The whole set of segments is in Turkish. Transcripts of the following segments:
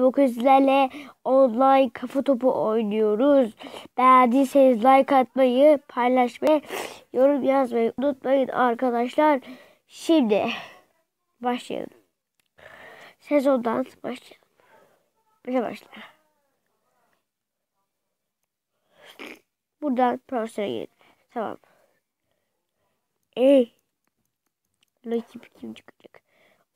bugün sizlerle online kafa topu oynuyoruz. Beğendiyseniz like atmayı, paylaşmayı, yorum yazmayı unutmayın arkadaşlar. Şimdi başlayalım. Sezondan başlayalım. Başa başla. Buradan profesyonel girelim. Tamam. Ey. Rakip kim çıkacak?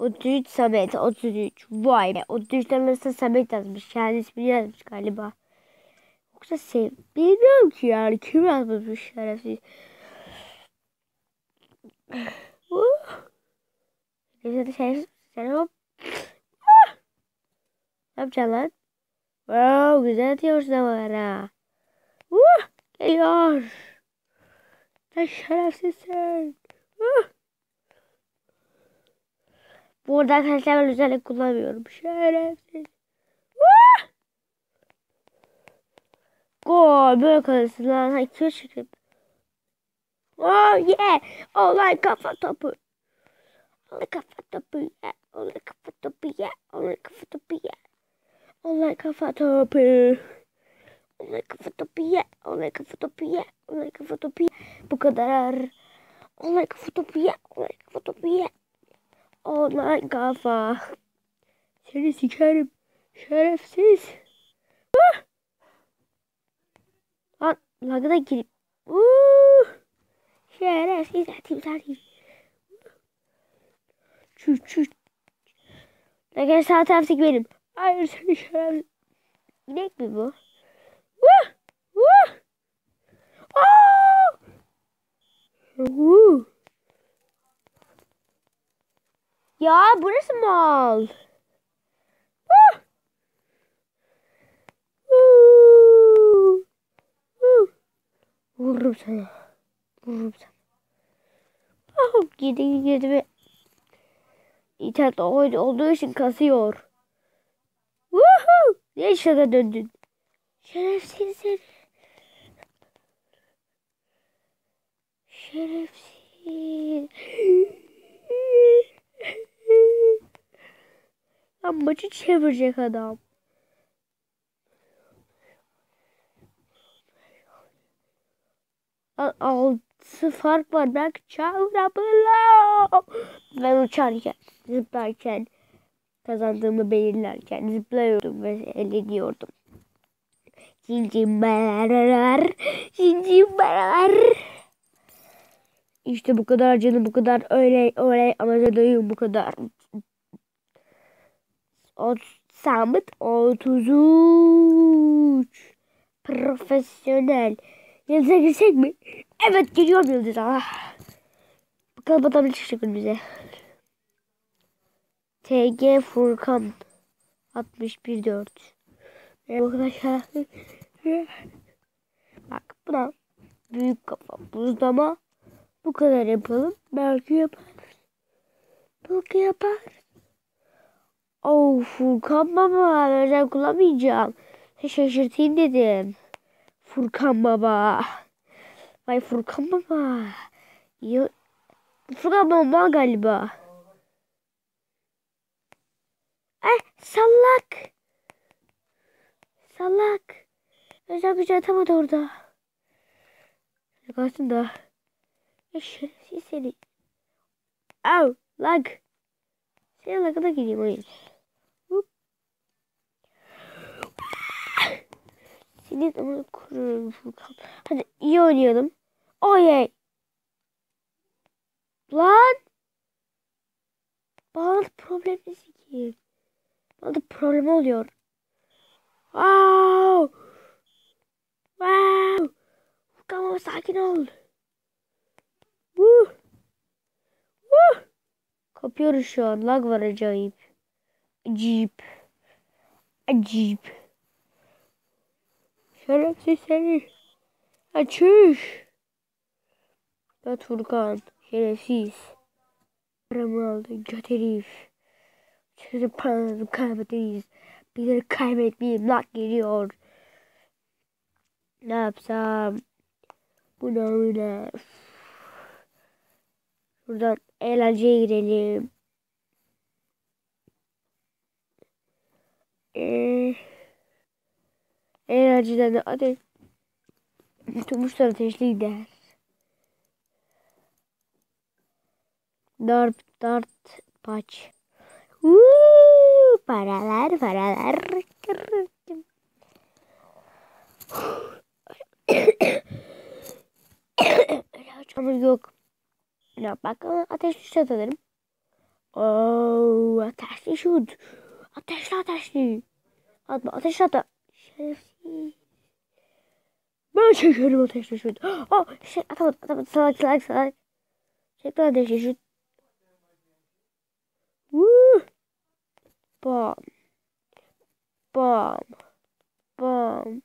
33 Samet 33. Vay be. 33'ten arasında Samet yazmış. Kendi ismini yazmış galiba. Yoksa sev... Bilmiyorum ki yani. Kim yazmış bu şerefsiz. Neyse de şerefsiz. Sen hop. Ne yapacaksın lan? Wow, güzel atıyorsun ama bana. Geliyor. Sen şerefsizsin. Uh. Bu arada arkadaşlar ben özellik kullanmıyorum. Şerefsiz. Uh. Gol. Böyle kalırsın lan. Hay kim çıkıp. Oh yeah. Olay kafa topu. Olay kafa topu yeah. Olay kafa topu yeah. Olay kafa topu yeah. Olay kafa topu. Olay kafa topu yeah. Olay kafa topu yeah. Olay kafa topu yeah. Bu kadar. Olay kafa topu yeah. Olay kafa topu yeah. Olay kafa. Seni sikerim. Şerefsiz. Ah! Lan lagına girip. Uh! Şerefsiz atayım satayım. Çüş çüş. Lagına sağ taraftaki benim. Hayır seni şerefsiz. İnek mi bu? Uh! Uh! Oh! Uh! Ya burası mal. Uh! Vururum sana. Vururum sana. Ah, gidi gidi ve İnternet olduğu için kasıyor. Woohoo! Niye şaka döndün? Şerefsiz seni. Şerefsiz. Lan maçı çevirecek adam. Altı fark var. Ben çağırabilirim. Ben uçarken, zıplarken, kazandığımı belirlerken zıplıyordum ve eğleniyordum. Cincimler, cincimler. İşte bu kadar canım bu kadar öyle öyle anacadayım bu kadar. Samet 33. Profesyonel. Yıldız'a girsek mi? Evet giriyorum Yıldız'a. Bakalım adam çıkacak bize. TG Furkan 614. Merhaba arkadaşlar. Bak buna büyük kafa buzlama. Bu kadar yapalım. Belki yapar. Belki yapar. Oh Furkan baba özel kullanmayacağım. Şaşırtayım dedim. Furkan baba. Vay Furkan baba. Ya, Furkan baba galiba. Ay sallak. Sallak. Özel gücü atamadı orada. Kalsın da. Şerefsiz seni. Au lag. Senin lagına gireyim oyun. Senin ama kururum Furkan. Hadi iyi oynayalım. Oyey. Lan. Bağlantı problemi sikiyim. Bağlantı problemi oluyor. Wow. Wow. Furkan ama sakin ol. Woo. Woo. Kapıyoruz şu an. Lag var acayip. Acayip. Acayip. Şerefsiz seni. Açış. Gat Furkan. Şerefsiz. Paramı aldı. Göt herif. Şimdi paranızı kaybederiz. Birileri kaybetmeyeyim. Lag geliyor. Ne yapsam? Bu ne öyle? Buradan eğlenceye girelim. Ee, enerjiden de ateş. Tutmuşlar ateşli gider. Dart, dart, paç. Uuu, paralar, paralar. Ama yok. Ne bak ateşli şut atarım. Oo, ateşli şut. Ateşli ateşli. Atma ateşli atma. Şerefsiz. Ben çekerim ateşli şut. Oh şey atamadım atamadım salak salak salak. Çek lan ateşli şut. Woo. Bam. Bam. Bam.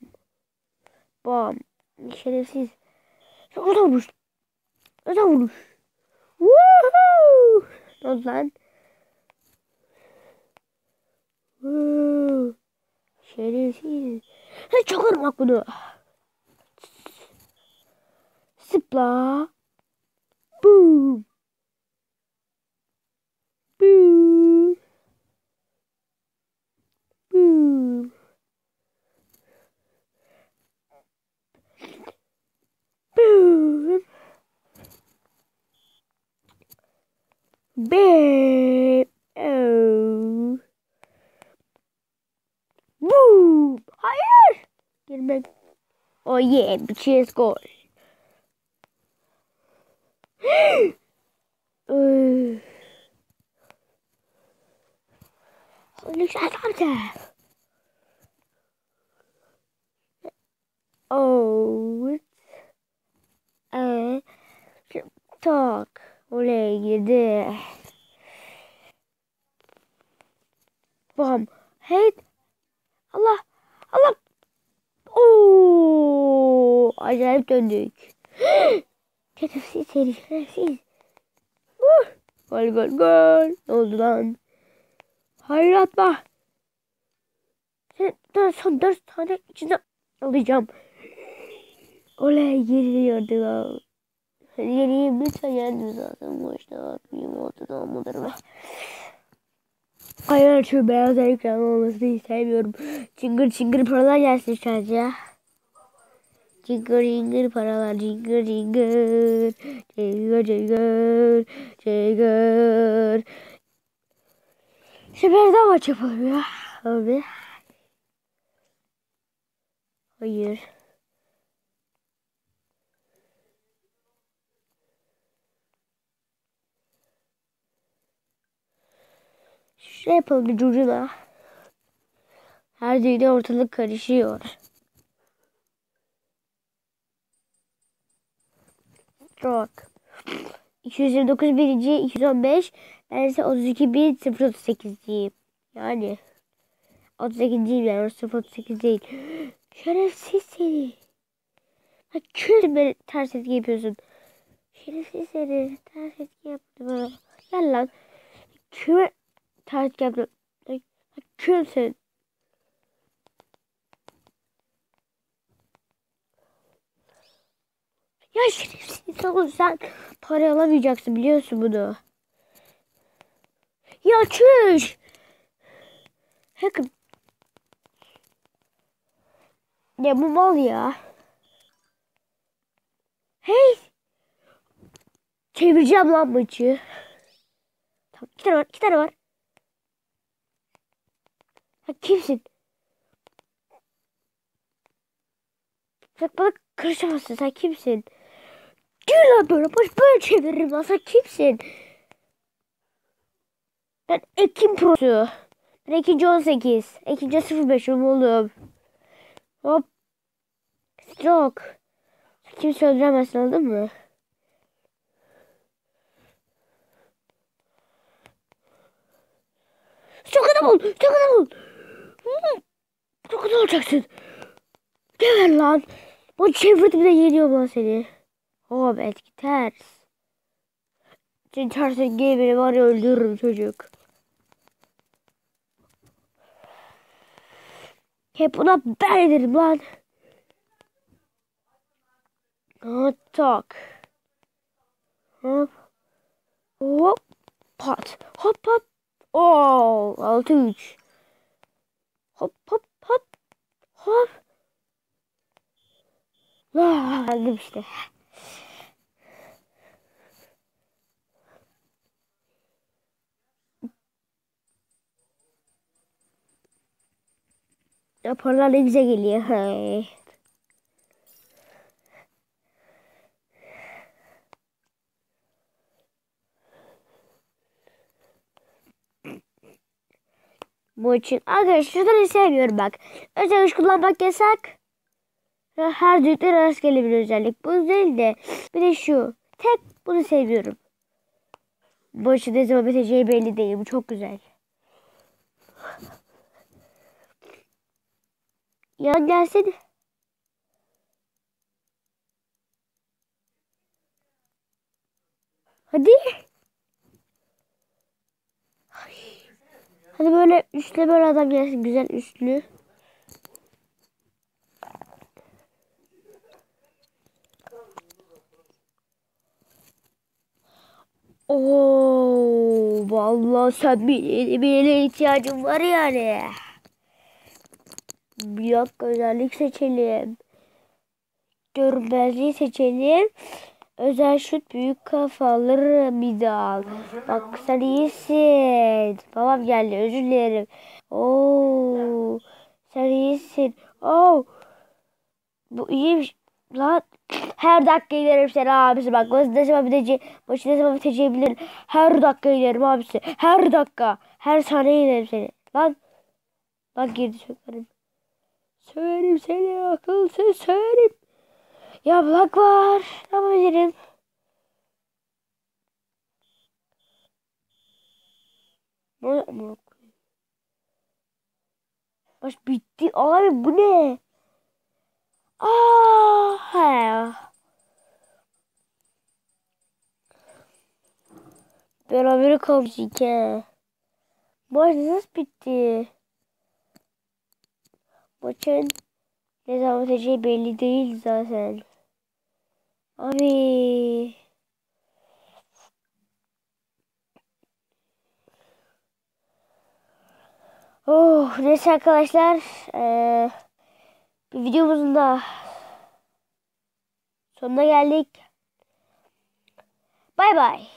Bam. Şerefsiz. Çok da vuruş. O da vuruş. Woohoo. Ne oldu lan? Şerefsiz. Ha, çok bak bunu. Zıpla. Boom. Boom. Boom. Boom. Beep. Oh yeah. Bir cheers gol. Öf. Lütfen amca. Oh. Ee, talk. Oley girdi. Bam. Hey. Allah. Allah. Oo. Acayip döndük. Şerefsiz seni şerefsiz. Uh, gol gol gol. Ne oldu lan? Hayır atma. Son dört tane içinde alacağım. Oley geliyordu lan. Yeniyim lütfen yendim zaten bu işte atmayayım oldu da olmadır be. Hayır şu beyaz ekran olmasını istemiyorum. Çıngır çıngır paralar gelsin sadece. Cingır cingır paralar cingır cingır cingır cingır cingır Seferden maç yapalım ya abi. Hayır. Şuraya yapalım bir curcuna. Her düğüne ortalık karışıyor. Çok. 229 birinci, 215. Ben ise 32 bin 038'ciyim. Yani 38'ciyim yani 038 değil. Şerefsiz seni. Bak kül beni ters etki yapıyorsun. Şerefsiz seni. Ters etki yaptı bana. Gel lan. Küme ters kül sen. Ya şerefsiz oğlum sen para alamayacaksın biliyorsun bunu. Ya çüş. Hacker. Ya bu mal ya. Hey. Çevireceğim lan maçı. Tamam iki tane var iki tane var. Ha, kimsin? Bak bana karışamazsın sen kimsin? Gel lan böyle boş böyle çeviririm lan sen kimsin? Ben Ekim Pro'su. Ben ikinci 18. İkinci 05'im oğlum. Hop. Stroke. Kimse öldüremezsin anladın mı? Çok adam ol. Çok adam ol. Çok adam olacaksın. Geber lan. Bu çevirdim de yeniyor lan seni. Hop etki ters. Seni ters etki beni var ya öldürürüm çocuk. Hep buna ben ederim lan. Hot tak. Hop. Hop. Pat. Hop hop. Oo, 6-3. Hop hop hop. Hop. Ah, Geldim işte. Raporlar ne güzel geliyor. Bu için arkadaşlar şunları sevmiyorum bak. Özel güç kullanmak yasak. Her düğütte rastgele bir özellik. Bu değil de bir de şu. Tek bunu seviyorum. Bu için ne zaman biteceği belli değil. Bu çok güzel. Yan gelsene. Hadi. Hadi böyle üstlü böyle adam gelsin. Güzel üstlü. Oo, vallahi sen bir birine ihtiyacım var yani. Bir dakika özellik seçelim. Görünmezliği seçelim. Özel şut büyük kafalı bir dal. Bak sen iyisin. Babam geldi özür dilerim. Oo, sen iyisin. Oo. Bu iyiymiş. Lan her dakika giderim seni abisi bak. Zaman biteceği, başı ne zaman biteceği bilir. Her dakika giderim abisi. Her dakika. Her saniye giderim seni. Lan. Lan girdi sökerim. Söverim seni akılsız söverim. Ya blok var. Yapabilirim? Baş bitti. Abi bu ne? Aa, he. Beraber kalmış iki. Maç nasıl bitti? Maçın ne zaman biteceği belli değil zaten. Abi. Oh neyse arkadaşlar. Ee, bir videomuzun da sonuna geldik. Bay bay.